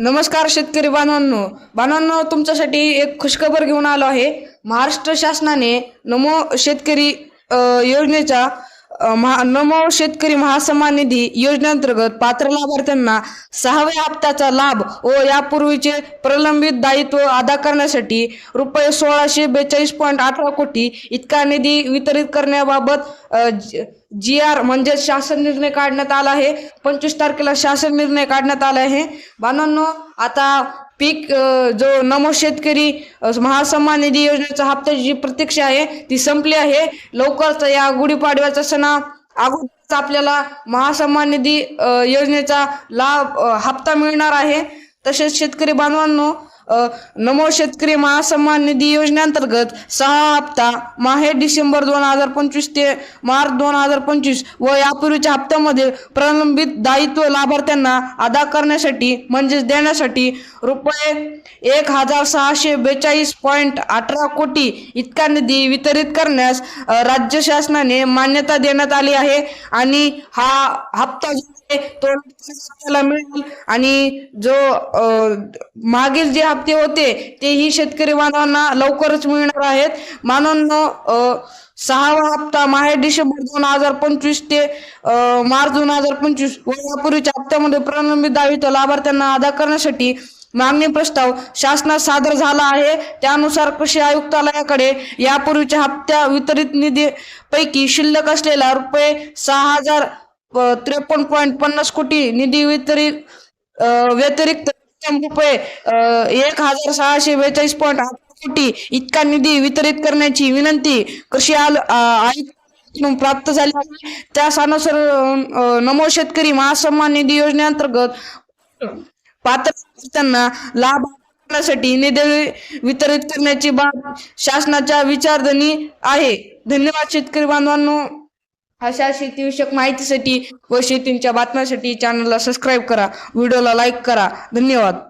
नमस्कार शेतकरी बांधवांनो. बांधवांनो तुमच्यासाठी एक खुशखबर घेऊन आलो आहे. महाराष्ट्र शासनाने नमो शेतकरी योजनेच्या महा नमो शेतकरी महासन्मान निधी योजनेअंतर्गत पात्र लाभार्थ्यांना सहाव्या हप्त्याचा लाभ व यापूर्वीचे प्रलंबित दायित्व अदा करण्यासाठी रुपये सोळाशे बेचाळीस पॉईंट अठरा कोटी इतका निधी वितरित करण्याबाबत जी आर म्हणजे शासन निर्णय काढण्यात आला आहे. पंचवीस तारखेला शासन निर्णय काढण्यात आला आहे. बांधवांनो आता पीक जो नमो शेतकरी महासन्मान निधी योजनेचा हप्त्याची जी प्रतीक्षा आहे ती संपली आहे. लवकरच या गुढीपाडव्याचा सणा अगोदरच आपल्याला महासन्मान निधी योजनेचा लाभ हप्ता मिळणार आहे. तसेच शेतकरी बांधवांनो नमो शेतकरी महासन्मान निधी योजनेअंतर्गत सहा हप्ता माहे डिसेंबर दोन हजार पंचवीस ते मार्च दोन हजार पंचवीस व यापूर्वीच्या हप्त्यामध्ये प्रलंबित दायित्व लाभार्थ्यांना अदा करण्यासाठी म्हणजेच देण्यासाठी रुपये एक हजार सहाशे बेचाळीस पॉईंट अठरा कोटी इतका निधी वितरित करण्यास राज्य शासनाने मान्यता देण्यात आली आहे. आणि हा हप्ता जो आपल्याला मिळेल. आणि जो मागील जे हप्ते होते तेही शेतकरी बांधवांना लवकरच मिळणार आहेत. मानवांनो सहावा हप्ता माहे डिसेंबर दोन हजार पंचवीस ते मार्च दोन हजार पंचवीस व यापूर्वीच्या हप्त्यामध्ये प्रलंबित दायित्व लाभार्थ्यांना अदा करण्यासाठी मागणी प्रस्ताव शासनात सादर झाला आहे. त्यानुसार कृषी आयुक्तालयाकडे यापूर्वीच्या हप्त्या वितरित निधी पैकी शिल्लक असलेला रुपये सहा हजार त्रेपन्न पॉईंट पन्नास कोटी निधी वितरित व्यतिरिक्त रुपये एक हजार सहाशे बेचाळीस पॉईंट कोटी इतका निधी वितरित करण्याची विनंती कृषी आल- प्राप्त झाली आहे. त्यानुसार अ, नमो शेतकरी महासन्मान निधी योजनेअंतर्गत पात्र त्यांना लाभ करण्यासाठी निधी वितरित करण्याची बाब शासनाच्या विचारधनी आहे. धन्यवाद शेतकरी बांधवांनो. अशा शेतीविषयक माहितीसाठी व शेतींच्या बातम्यांसाठी चॅनलला सबस्क्राईब करा. व्हिडिओला लाईक करा. धन्यवाद.